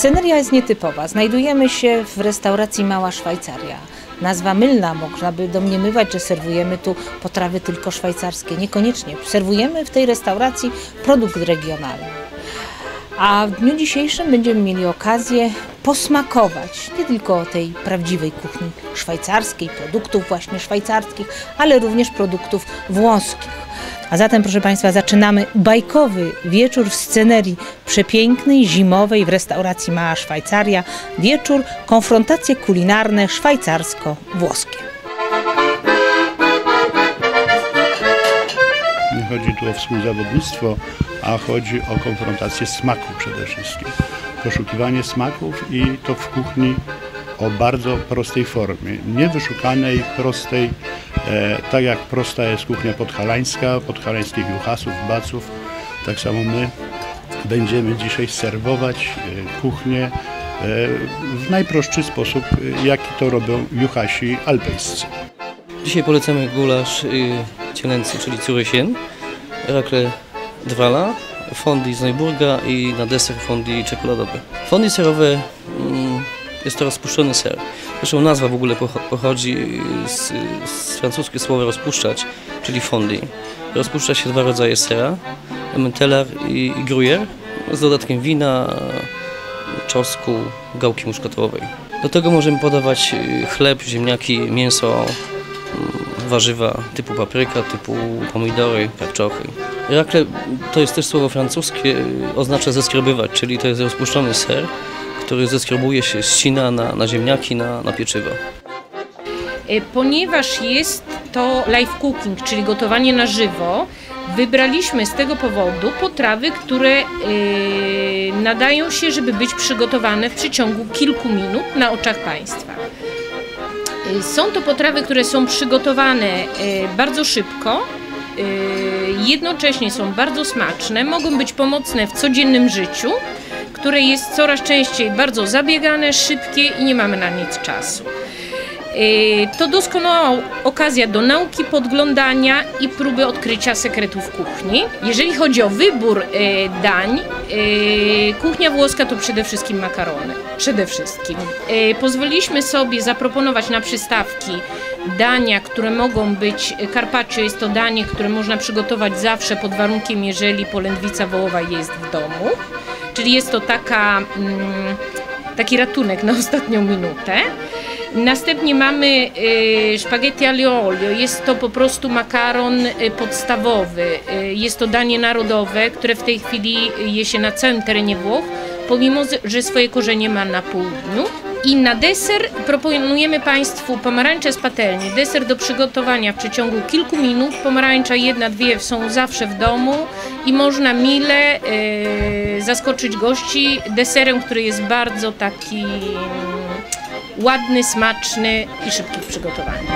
Sceneria jest nietypowa. Znajdujemy się w restauracji Mała Szwajcaria. Nazwa mylna, można by domniemywać, że serwujemy tu potrawy tylko szwajcarskie. Niekoniecznie. Serwujemy w tej restauracji produkt regionalny. A w dniu dzisiejszym będziemy mieli okazję posmakować nie tylko tej prawdziwej kuchni szwajcarskiej, produktów właśnie szwajcarskich, ale również produktów włoskich. A zatem, proszę Państwa, zaczynamy bajkowy wieczór w scenerii przepięknej, zimowej w restauracji Mała Szwajcaria. Wieczór, konfrontacje kulinarne szwajcarsko-włoskie. Nie chodzi tu o współzawodnictwo, a chodzi o konfrontację smaku przede wszystkim. Poszukiwanie smaków i to w kuchni o bardzo prostej formie, niewyszukanej, prostej, tak jak prosta jest kuchnia podhalańska, podhalańskich juchasów, baców, tak samo my będziemy dzisiaj serwować e, kuchnię e, w najprostszy sposób, e, jaki to robią juchasi alpejscy. Dzisiaj polecamy gulasz y, cielęcy, czyli curysien, rakle drwala, fondi z Neuburga i na deser fondi czekoladowe. Fondi serowe jest to rozpuszczony ser. Zresztą nazwa w ogóle pocho- pochodzi z, z francuskiego słowa rozpuszczać, czyli fondi. Rozpuszcza się dwa rodzaje sera, emmenteller i, i z dodatkiem wina, czosnku, gałki muszkatołowej. Do tego możemy podawać y, chleb, ziemniaki, mięso, warzywa typu papryka, typu pomidory, karczochy. Rakle to jest też słowo francuskie, oznacza zeskrobywać, czyli to jest rozpuszczony ser, który zeskrobuje się, ścina na, na ziemniaki, na, na pieczywo. E, Ponieważ jest to live cooking, czyli gotowanie na żywo, wybraliśmy z tego powodu potrawy, które e, nadają się, żeby być przygotowane w przeciągu kilku minut na oczach Państwa. E, Są to potrawy, które są przygotowane bardzo szybko, jednocześnie są bardzo smaczne, mogą być pomocne w codziennym życiu, które jest coraz częściej bardzo zabiegane, szybkie i nie mamy na nic czasu. Yy, To doskonała okazja do nauki, podglądania i próby odkrycia sekretów kuchni. Jeżeli chodzi o wybór yy, dań, yy, kuchnia włoska to przede wszystkim makarony. Przede wszystkim. Pozwoliliśmy sobie zaproponować na przystawki dania, które mogą być, carpaccio jest to danie, które można przygotować zawsze pod warunkiem, jeżeli polędwica wołowa jest w domu. Czyli jest to taka, mm, taki ratunek na ostatnią minutę. Następnie mamy y, spaghetti aglio olio. Jest to po prostu makaron y, podstawowy. Y, Jest to danie narodowe, które w tej chwili je się na całym terenie Włoch, pomimo że swoje korzenie ma na południu. I na deser proponujemy Państwu pomarańcze z patelni. Deser do przygotowania w przeciągu kilku minut. Pomarańcza jedna, dwie są zawsze w domu i można mile y, zaskoczyć gości deserem, który jest bardzo taki y, ładny, smaczny i szybki w przygotowaniu.